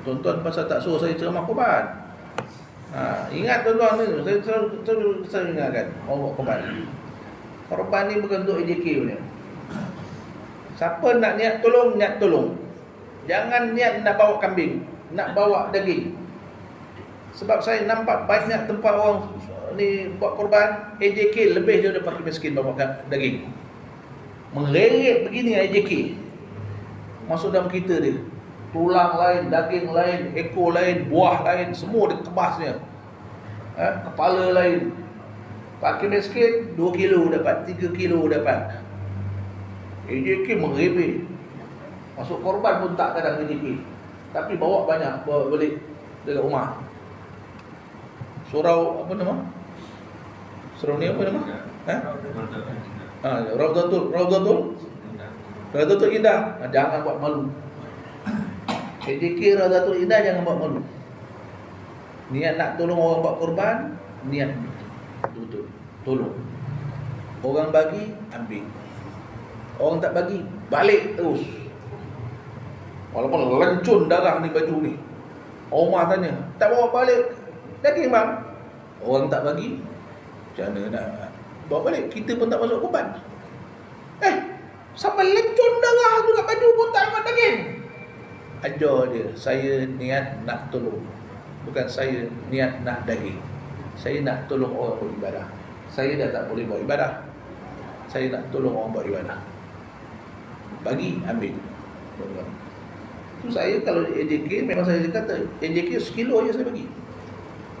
Tuan-tuan pasal tak suruh saya ceramah korban. Ha, ingat tuan-tuan ni, saya selalu, selalu, selalu ingatkan orang buat korban. Korban ni bukan untuk AJK punya. Siapa nak niat tolong, niat tolong. Jangan niat nak bawa kambing, nak bawa daging. Sebab saya nampak banyak tempat orang ni buat korban, AJK lebih daripada fakir miskin bawa daging. Mengerit begini AJK. Masuk dalam kita dia. Tulang lain, daging lain, ekor lain, buah lain, semua dia kebasnya. Eh, kepala lain. Fakir miskin 2 kilo dapat, 3 kilo dapat. AJK mengerit. Masuk korban pun tak kadang AJK. Tapi bawa banyak, balik dekat rumah. Surau apa nama? Surau ni apa nama? Ha? Ha, Raudatul, Raudatul. Raudatul Indah. Ha, jangan buat malu. KJK Raudatul Indah jangan buat malu. Niat nak tolong orang buat korban, niat betul-betul tolong. Orang bagi, ambil. Orang tak bagi, balik terus. Walaupun lencun darah ni baju ni. Omar tanya, tak bawa balik daging bang? Orang tak bagi, macam mana nak bawa balik? Kita pun tak masuk korban. Eh, sampai lencun darah tu kat baju pun tak dapat daging. Ajar dia, saya niat nak tolong. Bukan saya niat nak daging. Saya nak tolong orang beribadah. Saya dah tak boleh buat ibadah. Saya nak tolong orang buat ibadah. Bagi, ambil. Itu saya kalau AJK memang saya kata AJK sekilo je saya bagi.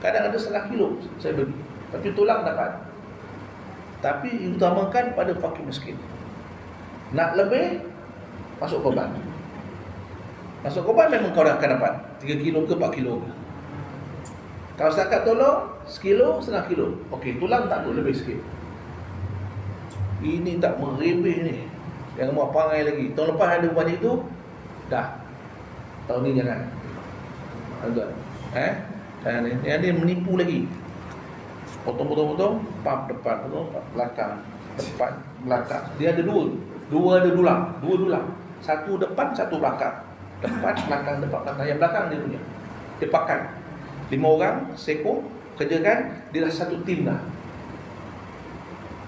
Kadang ada setengah kilo saya bagi. Tapi tulang dapat. Tapi utamakan pada fakir miskin. Nak lebih masuk korban. Masuk korban memang kau akan dapat 3 kilo ke 4 kilo ke. Kalau setakat tolong sekilo setengah kilo. Okey, tulang tak boleh lebih sikit. Ini tak merebeh ni. Jangan buat pangai lagi. Tahun lepas ada banyak itu dah. Tahun ni jangan. Agak. Eh? Dan yang dia menipu lagi. Potong-potong-potong, pam depan, potong belakang, depan, belakang. Dia ada dua. Dua ada dulang, dua dulang. Satu depan, satu belakang. Depan, belakang, depan, belakang. Yang belakang dia punya. Dia. Lima orang, seko, kerjakan, dia dah satu tim dah.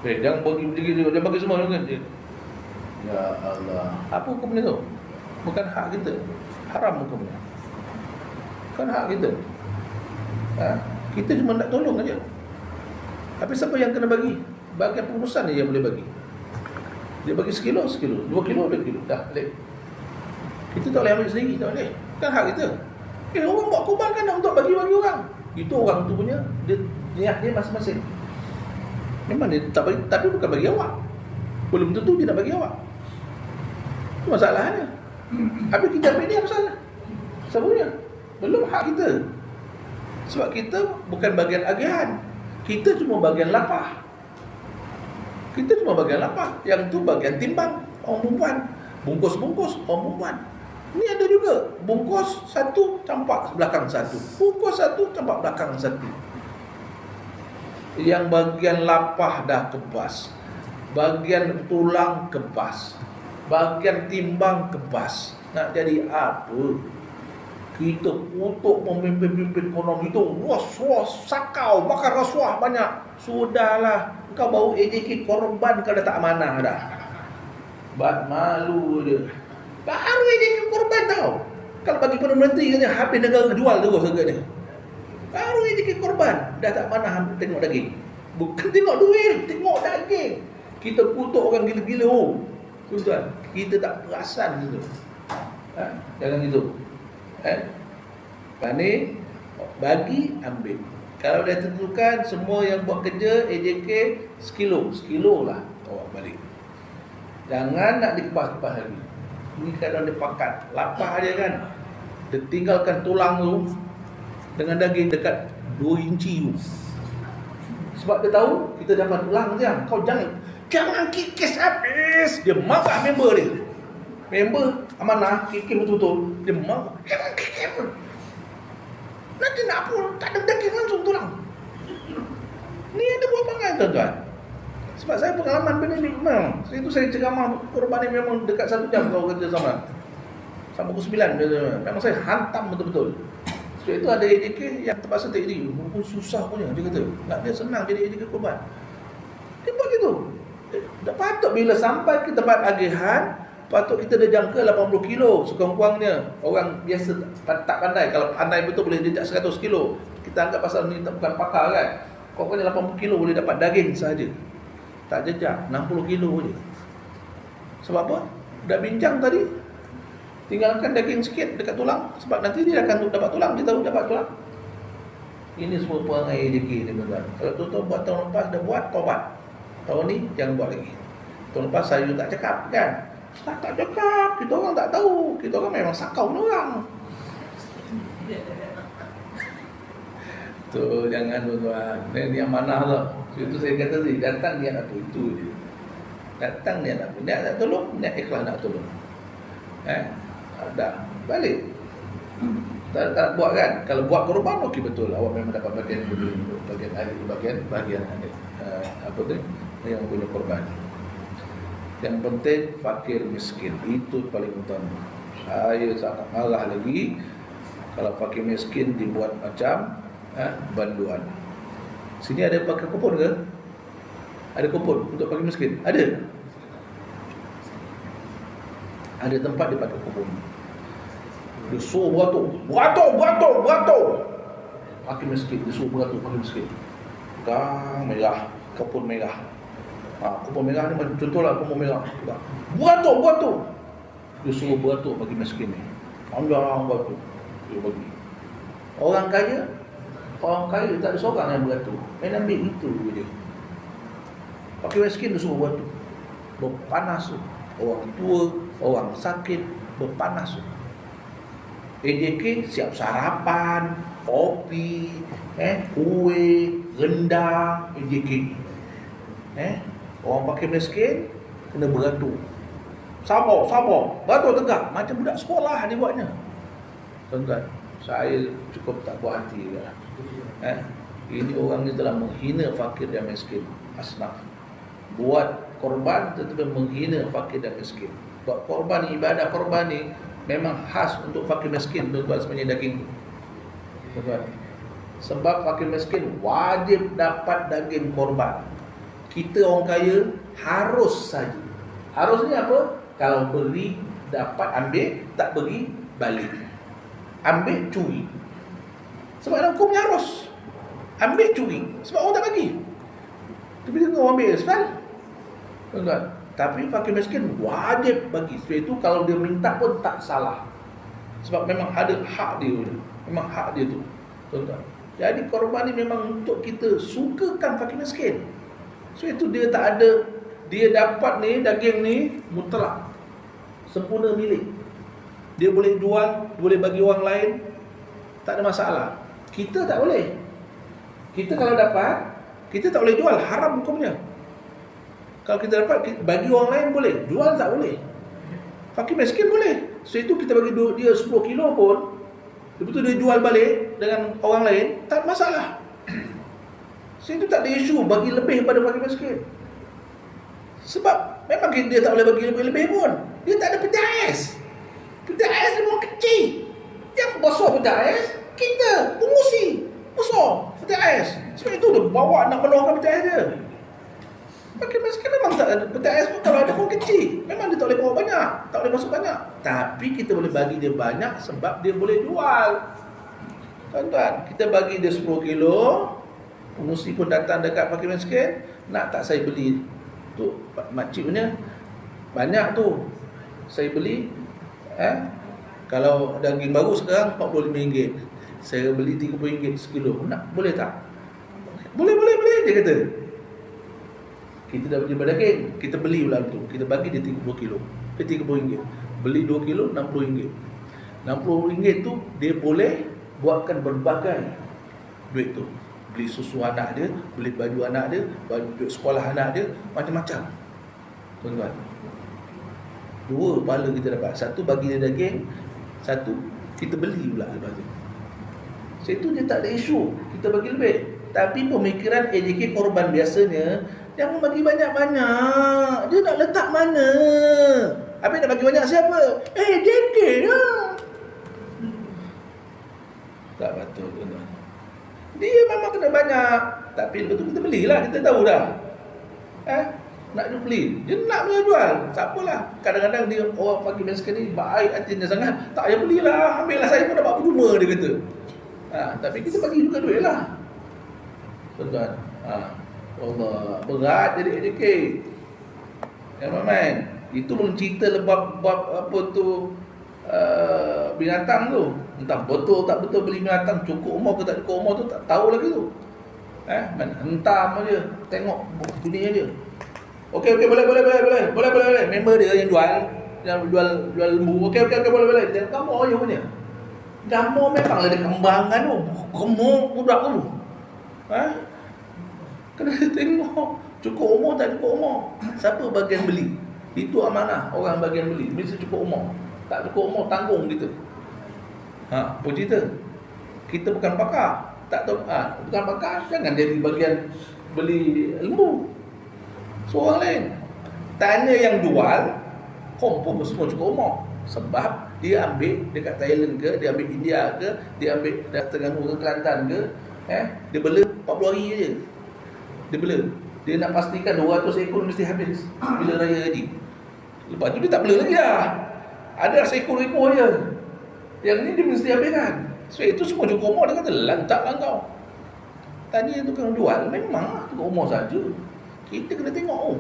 Eh, jangan bagi dia, dia bagi semua kan dia. Ya Allah. Apa hukumnya tu? Bukan hak kita. Haram hukumnya. Bukan hak kita. Ha? Kita cuma nak tolong aja. Tapi siapa yang kena bagi? Bagian pengurusan dia yang boleh bagi. Dia bagi sekilo, sekilo. Dua kilo, dua kilo. Dah, boleh. Kita tak boleh ambil sendiri, tak boleh. Kan hak kita. Eh, orang buat kubang kan untuk bagi-bagi orang. Itu orang tu punya, dia niat dia masing-masing. Memang dia tak bagi, tapi bukan bagi awak. Belum tentu dia nak bagi awak. Itu masalahnya. Habis kita ambil dia masalah. Sebenarnya. Belum hak kita. Sebab kita bukan bagian agihan. Kita cuma bagian lapah. Kita cuma bagian lapah. Yang tu bagian timbang. Orang perempuan. Bungkus-bungkus. Orang perempuan. Ni ada juga. Bungkus satu, campak belakang satu. Bungkus satu, campak belakang satu. Yang bagian lapah dah kebas. Bagian tulang kebas. Bagian timbang kebas. Nak jadi apa? Kita kutuk pemimpin-pemimpin konon itu Rasuah, sakau, makan rasuah banyak Sudahlah Kau bau AJK korban kau dah tak amanah dah Bat malu dia Baru AJK korban tau Kalau bagi Perdana Menteri katanya Habis negara jual terus harga ni Baru AJK korban Dah tak amanah tengok daging Bukan tengok duit Tengok daging Kita kutuk orang gila-gila oh. Tuan, kita tak perasan gitu. Ha? Jangan gitu. Eh? Pani bagi ambil. Kalau dah tentukan semua yang buat kerja AJK sekilo, sekilo lah bawa balik. Jangan nak dikebas-kebas lagi. Ini kadang dia pakat, lapar dia kan. Dia tinggalkan tulang tu dengan daging dekat 2 inci tu. Sebab dia tahu kita dapat tulang dia. Kau jangan jangan kikis habis. Dia marah member dia. Member amanah kikis betul-betul. Dia marah. Jangan kikis. Nanti nak apa? Tak ada daging langsung tulang. Ni ada buat pangan tuan-tuan. Sebab saya pengalaman benda ni memang. Itu saya ceramah korban ni memang dekat satu jam kau kerja sama. Sampai pukul 9 Memang saya hantam betul-betul. Sebab itu ada ADK yang terpaksa take diri Pun susah punya dia kata Tak dia senang jadi ADK korban. Dia buat gitu. Tak patut bila sampai ke tempat agihan Patut kita dah jangka 80 kilo Sekurang-kurangnya. Orang biasa tak, tak pandai. Kalau pandai betul boleh jejak 100 kilo. Kita anggap pasal ni bukan pakar kan. Kurang-kurangnya 80 kilo boleh dapat daging sahaja Tak jejak 60 kilo je. Sebab apa? Dah bincang tadi Tinggalkan daging sikit dekat tulang Sebab nanti dia akan dapat tulang Dia tahu dapat tulang. Ini semua perangai ADK ni tuan Kalau tuan-tuan buat tahun lepas dah buat Tobat Tahun ni jangan buat lagi. Tahun lepas saya tak cakap kan? Tak, tak cakap Kita orang tak tahu. Kita orang memang sakau ni orang. Tu jangan tuan-tuan. Ini yang mana tu Itu saya kata tadi Datang dia nak Itu je. Datang dia nak Niat nak tolong? Niat ikhlas nak tolong. Eh? Dah balik. Tak, tak buat kan? Kalau buat korban okey betul. Awak memang dapat bagian bagian hari bagian bagian hari uh, apa tu? Yang punya korban. Yang penting fakir miskin. Itu paling utama. Saya sangat marah lagi kalau fakir miskin dibuat macam uh, banduan sini ada pakai kupon ke? Ada kupon untuk fakir miskin? Ada. Ada tempat dia pakai kupon dia suruh beratur Beratur, beratur, beratur Hakim miskin, dia suruh beratur Hakim miskin. Kang merah. Kupon merah. Ha, Kupon merah ni contohlah kupon merah. Beratur, beratur Dia suruh beratur bagi miskin ni. Panjang beratur Dia bagi. Orang kaya Orang kaya tak ada seorang yang beratur Main ambil itu dia Pakai miskin dia suruh beratur Berpanas tu Orang tua, orang sakit Berpanas tu AJK siap sarapan, kopi, eh, kuih, rendang, AJK. Eh, orang pakai miskin kena beratur. Sabar, sabar. Beratur tegak macam budak sekolah dia buatnya. Tuan-tuan, saya cukup tak buat hati juga. Eh, ini orang ni telah menghina fakir dan miskin. Asnaf. Buat korban tetapi menghina fakir dan miskin. Buat korban ibadah korban ni memang khas untuk fakir miskin tuan-tuan sebenarnya daging tuan-tuan sebab fakir miskin wajib dapat daging korban kita orang kaya harus saja harus ni apa kalau beri dapat ambil tak beri balik ambil curi sebab dalam hukumnya harus ambil curi sebab orang tak bagi tapi dia orang ambil sebab tuan-tuan tapi fakir miskin wajib bagi. Sebab itu kalau dia minta pun tak salah. Sebab memang ada hak dia. Memang hak dia tu. Tuan-tuan. Jadi korban ni memang untuk kita sukakan fakir miskin. Sebab itu dia tak ada dia dapat ni daging ni mutlak. Sempurna milik. Dia boleh jual, boleh bagi orang lain. Tak ada masalah. Kita tak boleh. Kita kalau dapat, kita tak boleh jual. Haram hukumnya. Kalau kita dapat bagi orang lain boleh, jual tak boleh. Fakir miskin boleh. So itu kita bagi dia 10 kilo pun, lepas tu dia jual balik dengan orang lain, tak masalah. So itu tak ada isu bagi lebih pada fakir miskin. Sebab memang dia tak boleh bagi lebih-lebih pun. Dia tak ada PTS. PTS dia mau kecil. Yang besar PTS, kita, pengusi. Besar PTS. Sebab itu dia bawa nak meluahkan PTS dia. Pakai masker memang tak ada PTS pun kalau ada pun kecil? Memang dia tak boleh bawa banyak. Tak boleh masuk banyak. Tapi kita boleh bagi dia banyak Sebab dia boleh jual. Tuan-tuan Kita bagi dia 10 kilo. Pengusi pun datang dekat pakai masker Nak tak saya beli tu makcik punya? Banyak tu. Saya beli eh, Kalau daging baru sekarang RM45. Saya beli RM30 sekilo. Nak boleh tak? Boleh boleh boleh dia kata. Kita dah beli daging kita beli pula tu kita bagi dia 30 kilo ke 30 ringgit beli 2 kilo 60 ringgit 60 ringgit tu dia boleh buatkan berbagai duit tu. Beli susu anak dia beli baju anak dia baju sekolah anak dia macam-macam. Tuan-tuan dua pahala kita dapat satu bagi dia daging satu kita beli pula lepas tu Situ dia tak ada isu Kita bagi lebih Tapi pemikiran AJK korban biasanya Jangan bagi banyak-banyak. Dia nak letak mana? Habis nak bagi banyak siapa? Eh, JK lah. Tak betul tuan-tuan. Dia memang kena banyak. Tapi betul kita belilah, kita tahu dah. Eh, nak dia beli. Dia nak punya jual. Tak apalah. Kadang-kadang dia orang bagi miskin ni baik hatinya sangat. Tak payah belilah. Ambil lah saya pun dapat percuma dia kata. Ha, tapi kita bagi juga duit lah. Tuan-tuan. Ha. Allah. Berat jadi AJK. Ya main. Itu cerita lebab bab apa tu uh, binatang tu. Entah betul tak betul beli binatang cukup umur ke tak cukup umur tu tak tahu lagi tu. Eh, man, hentam aja. Tengok dunia dia. Okey okey boleh boleh boleh boleh. Boleh boleh boleh. Member dia yang jual yang jual jual lembu. Okey okey okey boleh boleh. Dia kamu ayo punya. Gambar memang ada kembangan tu. Kamu budak tu. Ha? Kena tengok cukup umur tak cukup umur. Siapa bagian beli? Itu amanah orang bagian beli. Mesti cukup umur. Tak cukup umur tanggung kita. Ha, apa cerita? Kita bukan pakar. Tak tahu ha, bukan pakar jangan jadi bagian beli lembu. Seorang lain. Tanya yang jual confirm semua cukup umur. Sebab dia ambil dekat Thailand ke, dia ambil India ke, dia ambil dekat Terengganu ke Kelantan ke, eh, dia bela 40 hari je. Dia bela. Dia nak pastikan 200 ekor mesti habis bila raya haji. Lepas tu dia tak bela lagi lah. Ada seekor-ekor je. Yang ni dia mesti habiskan. So itu semua cukup umur dia kata lantaklah kau. Tanya tukang jual memang lah cukup umur saja. Kita kena tengok oh.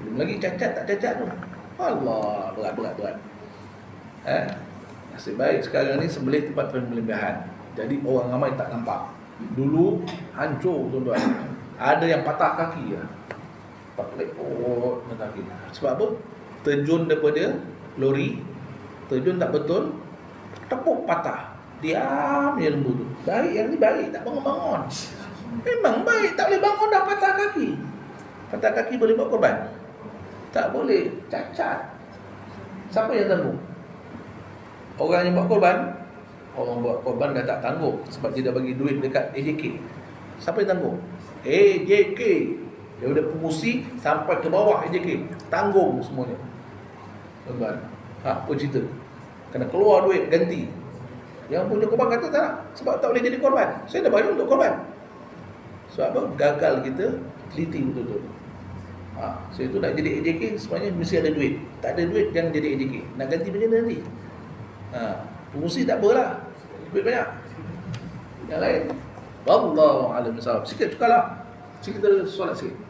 Belum lagi cacat tak cacat tu. Allah berat berat berat. Eh, nasib baik sekarang ni sembelih tempat pembelian. Jadi orang ramai tak nampak. Dulu hancur tuan-tuan. Ada yang patah kaki ya. Tak lepot kaki. Sebab apa? Terjun daripada lori, terjun tak betul, tepuk patah. Diam je lembu tu. Baik yang ni baik tak bangun-bangun. Memang baik tak boleh bangun dah patah kaki. Patah kaki boleh buat korban? Tak boleh. Cacat. Siapa yang tanggung? Orang yang buat korban Orang buat korban dah tak tanggung Sebab dia dah bagi duit dekat AJK Siapa yang tanggung? AJK Daripada pengusi sampai ke bawah AJK Tanggung semuanya Korban ha, Apa cerita? Kena keluar duit ganti Yang punya korban kata tak Sebab tak boleh jadi korban Saya dah bayar untuk korban Sebab apa? Gagal kita Teliti betul-betul ha, So itu nak jadi AJK Sebenarnya mesti ada duit Tak ada duit jangan jadi AJK Nak ganti mana nanti? Ha, fungsi tak apalah. Duit banyak. Yang lain. Wallahu a'lam bishawab. Sikit cukalah. Sikit solat sikit.